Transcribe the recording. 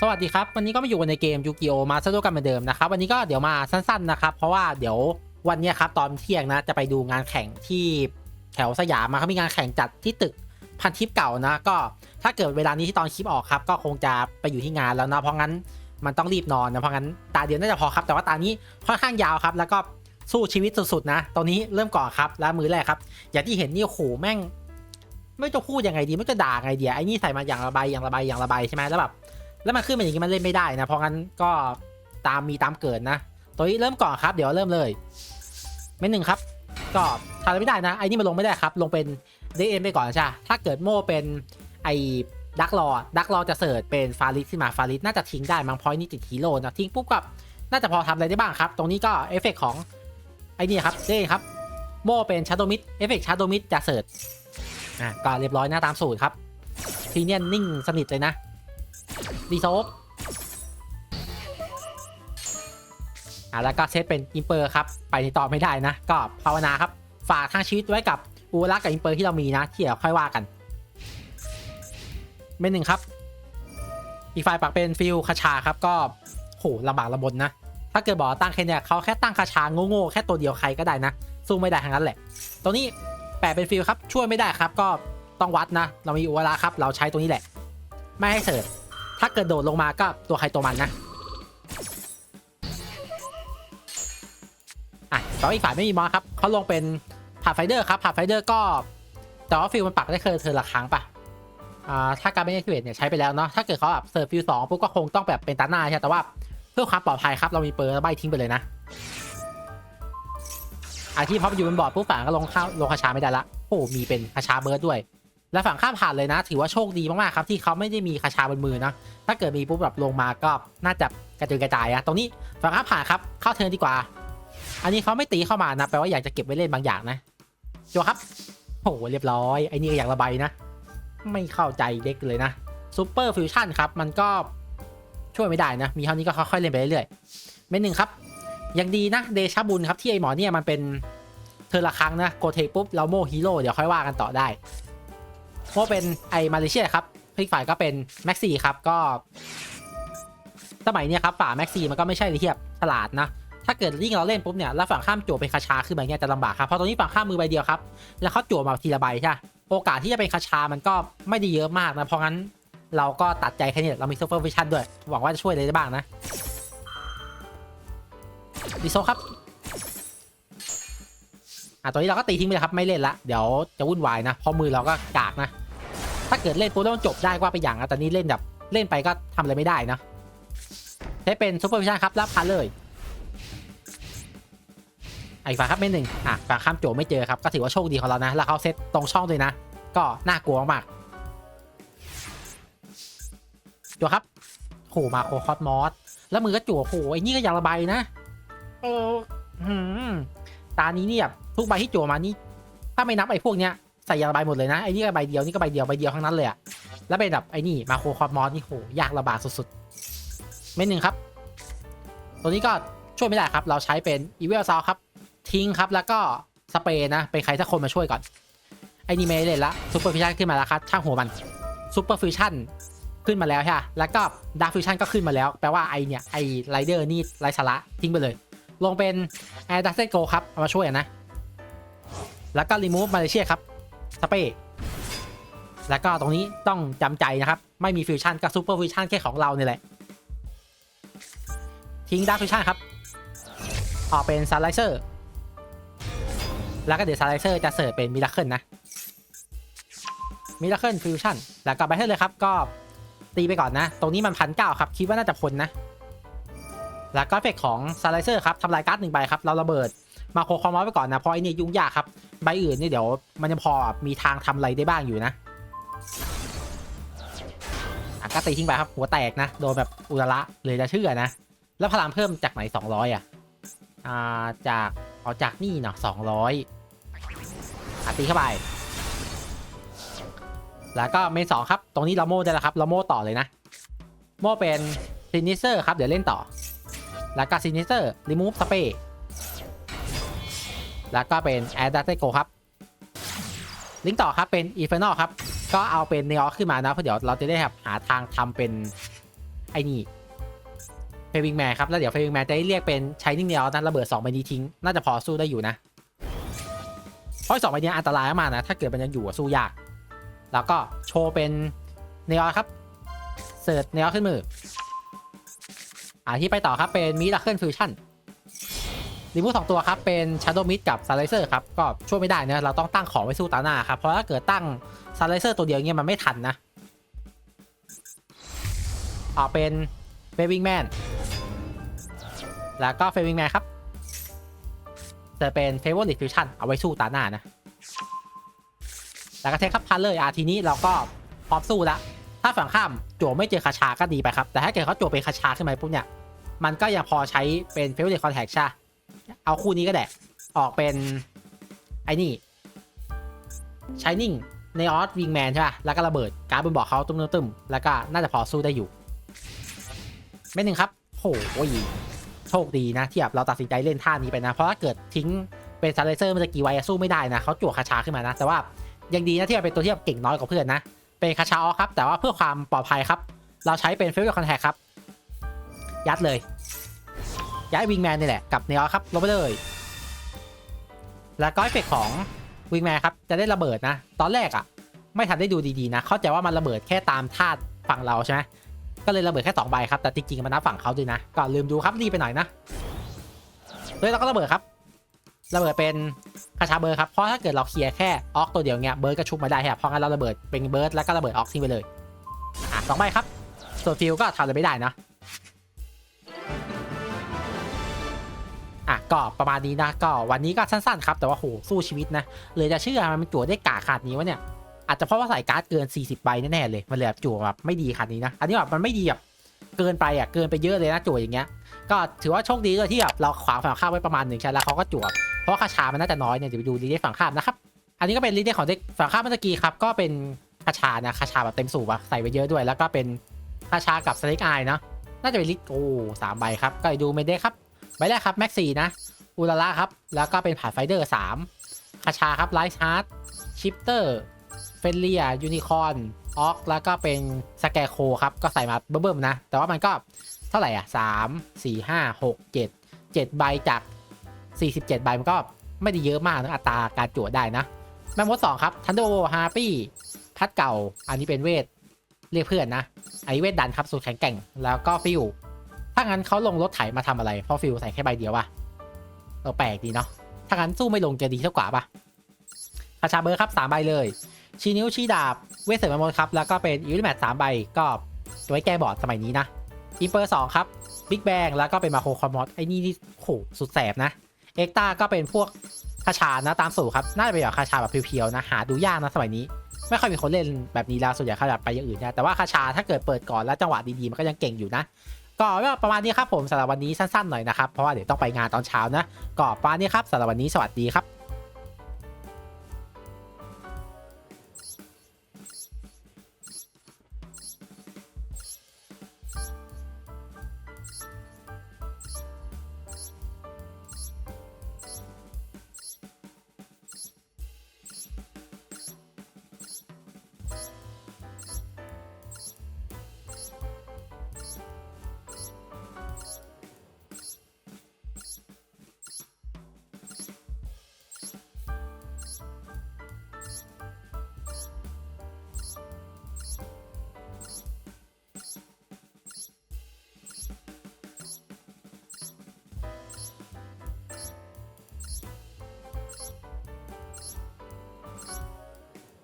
สวัสดีครับ วันนี้ก็มาอยู่กันในเกมยูกิโอมาซาโดกันเหมือนเดิมนะครับวันนี้ก็เดี๋ยวมาสั้นๆนะครับ เพราะว่าเดี๋ยววันนี้ครับตอนเที่ยงนะจะไปดูงานแข่งที่แถวสยามมาเขามีงานแข่งจัดที่ตึกพันทิปเก่านะ ก็ถ้าเกิดเวลานี้ที่ตอนคลิปออกครับ ก็คงจะไปอยู่ที่งานแล้วนะเพราะงั้นมันต้องรีบนอนนะเพราะงั้นตาเดียวน่าจะพอครับ แต่ว่าตานี้ค่อนข้างยาวครับ แล้วก็สู้ชีวิตสุดๆนะตอนนี้เริ่มก่อนครับแล้วมือแรกครับ อย่างที่เห็นนี่โอ้โหแม่ง ไม่จะพูดยังไงดีไม่จะด่าไงเดีอะไอ้นี่ใส่มาอย่างระบายอย่างระบายอย่างระบายใช่ไหมแล้วแบบ แล้วมันขึ้นมาอย่างนี้มันเล่นไม่ได้นะ เพราะงั้นก็ตามมีตามเกิดนะ ตัวนี้เริ่มก่อนครับ เดี๋ยวเริ่มเลยเม็ดหนึ่งครับ ก็ทำอะไรไม่ได้นะ ไอ้นี่มันลงไม่ได้ครับ ลงเป็นเดเอ็นไปก่อนใช่ ถ้าเกิดโม่เป็นไอ้ดักรอดักรอจะเสิร์ชเป็นฟาริสขึ้นมาฟาริสน่าจะทิ้งได้มังพอยนี่ติดฮีโร่นะทิ้งปุ๊บกับน่าจะพอทำอะไรได้บ้างครับ ตรงนี้ก็เอฟเฟกของไอ้นี่ครับเด้ครับโม่เป็นชาร์โดมิดเอฟเฟกชาร์โดมิดจะเสิร์ชอะก็เรียบร้อยนะตามสูตรครับทีเนียนนิ่งสนิทเลยนะ รีโซฟอะแล้วก็เซตเป็นอิมเปอร์ครับ ไปต่อไม่ได้นะ ก็ภาวนาครับ ฝากทางชีวิตไว้กับอูรักกับอิมเปอร์ที่เรามีนะ ที่เดี๋ยวค่อยว่ากันเมนหนึ่งครับ อีกฝ่ายปักเป็นฟิลคาชาครับก็โหลำบากลำบนนะ ถ้าเกิดบอกตั้งแค่เนี่ยเขาแค่ตั้งคาชาโง่ๆแค่ตัวเดียวใครก็ได้นะ สู้ไม่ได้ทั้งนั้นแหละ ตัวนี้แปะเป็นฟิลครับช่วยไม่ได้ครับ ก็ต้องวัดนะ เรามีอูระครับ เราใช้ตัวนี้แหละ ไม่ให้เสิร์ช ถ้าเกิดโดดลงมาก็ตัวใครตัวมันนะอะแต่ว่าอีกฝ่ายไม่มีมอสครับเขาลงเป็นผ่าไฟเดอร์ครับผ่าไฟเดอร์ก็แต่ว่าฟิลมันปักได้เคยเธอละครั้งปะอ่าถ้าการไม่ได้คิวเเนี่ยใช้ไปแล้วเนาะถ้าเกิดเขาแบบเสิร์ฟฟิลสองปุ๊บก็คงต้องแบบเป็นตาหน้าใช่แต่ว่าเพื่อความปลอดภัยครับเรามีเปิร์แล้วใบทิ้งไปเลยนะอาที่พอไปอยู่บนบอร์ดปุ๊บฝังก็ลงข้าวลงคาชาไม่ได้ละโอ้มีเป็นคาชาเบิร์ดด้วย และฝั่งข้ามผ่านเลยนะ ถือว่าโชคดีมากๆครับที่เขาไม่ได้มีคาชาบนมือนะถ้าเกิดมีปุ๊บแบบลงมาก็น่าจะกระจุยกระจายอะตรงนี้ฝั่งข้ามผ่านครับเข้าเทิร์นดีกว่า อันนี้เขาไม่ตีเข้ามานะแปลว่าอยากจะเก็บไว้เล่นบางอย่างนะจัวครับโอ้โหเรียบร้อยไอ้นี่ก็อยากระบายนะ ไม่เข้าใจเด็กเลยนะซูเปอร์ฟิวชั่นครับมันก็ช่วยไม่ได้นะ มีเท่านี้ก็ค่อยๆเล่นไปเรื่อยๆเม็ดหนึ่งครับยังดีนะเดชาบุญครับที่ไอหมอเนี่ยมันเป็นเธอละครั้งนะโกเทปุ๊บเราโมฮีโร่เดี๋ยวค่อยว่ากันต่อได้ เพราะเป็นไอมาเลเซียครับพลิกฝ่ายก็เป็นแม็กซี่ครับก็ สมัยเนี้ยครับฝ่าแม็กซี่มันก็ไม่ใช่เทียบฉลาดนะถ้าเกิดยิ่งเราเล่นปุ๊บเนี่ยแล้วฝั่งข้ามจั่วเป็นคาชาขึ้นมาเนี่ยจะลำบากครับเพราะตอนนี้ฝั่งข้ามมือใบเดียวครับแล้วเขาจั่วมาทีละใบใช่โอกาสที่จะเป็นคาชามันก็ไม่ได้เยอะมากนะเพราะงั้นเราก็ตัดใจแค่นี้เรามีซูเปอร์วิชั่นด้วย หวังว่าจะช่วยอะไรได้บ้างนะดิโซครับ อะตอนนี้เราก็ตีทิ้งไปเลยครับไม่เล่นละเดี๋ยวจะวุ่นวายนะเพราะมือเราก็กากนะ ถ้าเกิดเล่นปุ๊บแล้วมันจบได้ว่าไปอย่างนะแต่นี้เล่นแบบเล่นไปก็ทำอะไรไม่ได้นะใช้เป็นซูเปอร์วิชั่นครับรับพาเลยไอ้ฝาครับเม็ดหนึ่งอะฝาข้ามโจไม่เจอครับก็ถือว่าโชคดีของเรานะ แล้วเขาเซตตรงช่องด้วยนะ ก็น่ากลัวมากจั่วครับโหมาโคคอสมอสแล้วมือก็จั่วโหไอ้นี่ก็อยางระบายนะโอ้หืมตานี้เนี่ย ทุกใบที่จั่วมานี่ถ้าไม่นับไอ้พวกเนี้ยใส่ยางระบายหมดเลยนะไอ้นี่ก็ใบเดียวนี่ก็ใบเดียวใบเดียวทั้งนั้นเลยอะแล้วเป็นแบบไอ้นี่มาโคคอสมอสนี่โหยากระบาดสุดๆเม็ดหนึ่งครับ ตัวนี้ก็ช่วยไม่ได้ครับ เราใช้เป็นอีเวลซาวครับทิ้งครับแล้วก็สเปรย์นะเป็นใครสักคนมาช่วยก่อนไอ้นี่ไม่ได้เล่นละซูเปอร์ฟิวชั่นขึ้นมาแล้วครับช่างหัวมันซูเปอร์ฟิวชั่นขึ้นมาแล้วใช่ปะแล้วก็ดาร์ฟิวชั่นก็ขึ้นมาแล้ว แปลว่าไอเนี่ยไอไรเดอร์นี่ไรสาระทิ้งไปเลย ลงเป็นแอร์ดัสเซโกครับเอามาช่วยนะ แล้วก็รีมูฟมาเลเซียครับสเปรย์แล้วก็ตรงนี้ต้องจำใจนะครับ ไม่มีฟิวชั่นก็ซูเปอร์ฟิวชั่นแค่ของเราเนี่ยแหละ ทิ้งดาร์ฟิวชั่นครับ ออกเป็นซันไลเซอร์แล้วก็เดี๋ยวซาไลเซอร์จะเสิร์ฟเป็นมิราเคิลนะมิราเคิลฟิวชั่นแล้วก็ไปเทเลยครับก็ตีไปก่อนนะ ตรงนี้มันพันเก้าครับ คิดว่าน่าจะพ้นนะ แล้วก็เฟกของซาไลเซอร์ครับทำลายการ์ดหนึ่งใบครับ เราระเบิดมาโคคอมอสไปก่อนนะเพราะไอ้นี่ยุ่งยากครับใบอื่นนี่เดี๋ยว มันจะพอมีทางทำอะไรได้บ้างอยู่นะอะก็ตีทิ้งไปครับ หัวแตกนะ โดนแบบอุระเลยจะเชื่อนะ แล้วพลังเพิ่มจากไหน 200 อะ อ่า จากเอาจากนี่เนาะสองร้อยตีเข้าไป แล้วก็เมนสองครับ ตรงนี้เราโม่ได้แล้วครับเราโม่ต่อเลยนะ โม่เป็นซินิเซอร์ครับ เดี๋ยวเล่นต่อ แล้วก็ซินิเซอร์รีมูฟสเปย์ แล้วก็เป็นแอดดัตเตโกครับ ลิงก์ต่อครับเป็นอีเฟนอลครับ ก็เอาเป็นเนอขึ้นมานะเพราะเดี๋ยวเราจะได้แบบหาทางทำเป็นไอ้นี่เฟวิงแมนครับ แล้วเดี๋ยวเฟวิงแมนจะได้เรียกเป็นใช้นิ่งเดียวนะระเบิด2ใบนี้ทิ้ง น่าจะพอสู้ได้อยู่นะ เพราะสองใบนี้อันตรายมากนะ ถ้าเกิดมันยังอยู่สู้ยาก แล้วก็โชว์เป็นเนอครับเสิร์ชเนอขึ้นมืออ่าที่ไปต่อครับเป็นมิราเคิลฟิวชั่น รีมูฟสองตัวครับ เป็นชาร์โดมิดกับซาไลเซอร์ครับ ก็ช่วยไม่ได้นะเราต้องตั้งของไว้สู้ตาหน้าครับ เพราะถ้าเกิดตั้งซาไลเซอร์ตัวเดียวเงี้ยมันไม่ทันนะออกเป็นเฟวิงแมนแล้วก็เฟวิงแมนครับ จะเป็นเฟเวอร์ลิฟิวชั่นเอาไว้สู้ตาหน้านะ แล้วก็เทคครับพันเลยอะทีนี้เราก็พร้อมสู้แล้วถ้าฝั่งข้ามจั่วไม่เจอคาชาก็ดีไปครับ แต่ถ้าเกิดเขาจั่วเป็นคาชาขึ้นมาปุ๊บเนี่ย มันก็ยังพอใช้เป็นเฟเวอร์ลิคอนแทคใช่ เอาคู่นี้ก็แดะออกเป็น ไอ้นี่ชายนิ่งในออสวิงแมนใช่ป่ะ แล้วก็ระเบิด การ์ดบนบอกเขาตุ้มๆตึมแล้วก็น่าจะพอสู้ได้อยู่ไม่หนึ่งครับโหยโชคดีนะที่แบบเราตัดสินใจเล่นท่านี้ไปนะ เพราะถ้าเกิดทิ้งเป็นซาเลเซอร์มันจะกี่ไวสู้ไม่ได้นะเขาจั่วคาชาขึ้นมานะ แต่ว่ายังดีนะที่เป็นตัวที่แบบเก่งน้อยกว่าเพื่อนนะ เป็นคาชาออครับ แต่ว่าเพื่อความปลอดภัยครับ เราใช้เป็นเฟเวอร์คอนแทคครับ ยัดเลย ย้ายวิงแมนนี่แหละกับเนอครับลงไปเลย แล้วก็เอฟเฟกของวิงแมนครับจะได้ระเบิดนะ ตอนแรกอะ่ะ ไม่ทันได้ดูดีๆนะ เข้าใจว่ามันระเบิดแค่ตามธาตุฝั่งเราใช่ไหมก็เลยระเบิดแค่2ใบครับแต่จริงๆมันนับฝั่งเขาด้วยนะก็ลืมดูครับรีบไปหน่อยนะเลยเราก็ระเบิดครับระเบิดเป็นคาชาเบิร์ครับเพราะถ้าเกิดเราเคลียร์แค่ออกตัวเดียวเงี้ยเบิร์ดก็ชุบมาได้ครับเพราะงั้นเราระเบิดเป็นเบิร์ดแล้วก็ระเบิดออกทิ้งไปเลยอะสองใบครับส่วนฟิลก็ทำอะไรไม่ได้นะ อะก็ประมาณนี้นะก็วันนี้ก็สั้นๆครับแต่ว่าโหสู้ชีวิตนะเลยจะเชื่อมันจั่วได้กาขาดนี้วะเนี่ยอาจจะเพราะว่าใส่การ์ดเกิน 40ใบแน่ๆเลยมันเลยแบบจั่วแบบไม่ดีขาดนี้นะอันนี้แบบมันไม่ดีแบบเกินไปอะเกินไปเยอะเลยนะจั่วอย่างเงี้ยก็ถือว่าโชคดีเลยที่แบบเราขวางฝั่งข้ามไว้ประมาณหนึ่งใช่แล้วเขาก็จั่วเพราะคาชามันน่าจะน้อยเนี่ยเดี๋ยวไปดูลีเดฝั่งข้ามนะครับอันนี้ก็เป็นลีเดของเด็กฝั่งข้ามเมื่อกี้ครับก็เป็นคาชานะคาชาแบบเต็มสูบอะใส่ไปเยอะด้วย แล้วก็เป็นคาชากับสเน็กไอนะน่าจะเป็นลิโอ้สามใบครับก็ดูเมเดครับ ใบแรกครับแม็กซี่นะอูลาล่าครับ แล้วก็เป็นผ่านไฟเดอร์3คาชาครับไลท์ชาร์ดชิปเตอร์เฟนเลียยูนิคอนออกแล้วก็เป็นสแกโคครับ ก็ใส่มาเบิ่มๆนะ แต่ว่ามันก็เท่าไหร่อะ3 4 5 6 7 7ใบจาก47ใบมันก็ไม่ได้เยอะมากนะอัตราการจวดได้นะ แม่มด2ครับทันโดฮาร์ปี้พัดเก่า อันนี้เป็นเวท เรียกเพื่อนนะ อันนี้เวทดันครับสูตรแข็งแกร่ง แล้วก็ฟิว ถ้างั้นเขาลงรถไถมาทำอะไรเพราะฟิวใส่แค่ใบเดียววะเออแปลกดีเนาะถ้างั้นสู้ไม่ลงจะดีเท่ากว่าปะคาชาเบอร์ครับสามใบเลยชีนิ้วชีดาบเวสเซอร์มามอนครับแล้วก็เป็นอิลิแมทสามใบก็ไว้แก้บอร์ดสมัยนี้นะอินเปอร์สองครับบิ๊กแบงแล้วก็เป็นมาโคคอมมอสไอ้นี่นี่โหสุดแสบนะเอ็กตาก็เป็นพวกคาชานะตามสูตรครับน่าจะเป็นแบบคาชาแบบเพียวๆนะหาดูยากนะสมัยนี้ ไม่ค่อยมีคนเล่นแบบนี้แล้วส่วนใหญ่เขาแบบไปอย่างอื่นนะแต่ว่าคาชาถ้าเกิดเปิดก่อนแล้วจังหวะดีๆมันก็ยังเก่งอยู่นะ ก็ประมาณนี้ครับผมสำหรับวันนี้สั้นๆหน่อยนะครับเพราะว่าเดี๋ยวต้องไปงานตอนเช้านะก็ประมาณนี้ครับสำหรับวันนี้สวัสดีครับ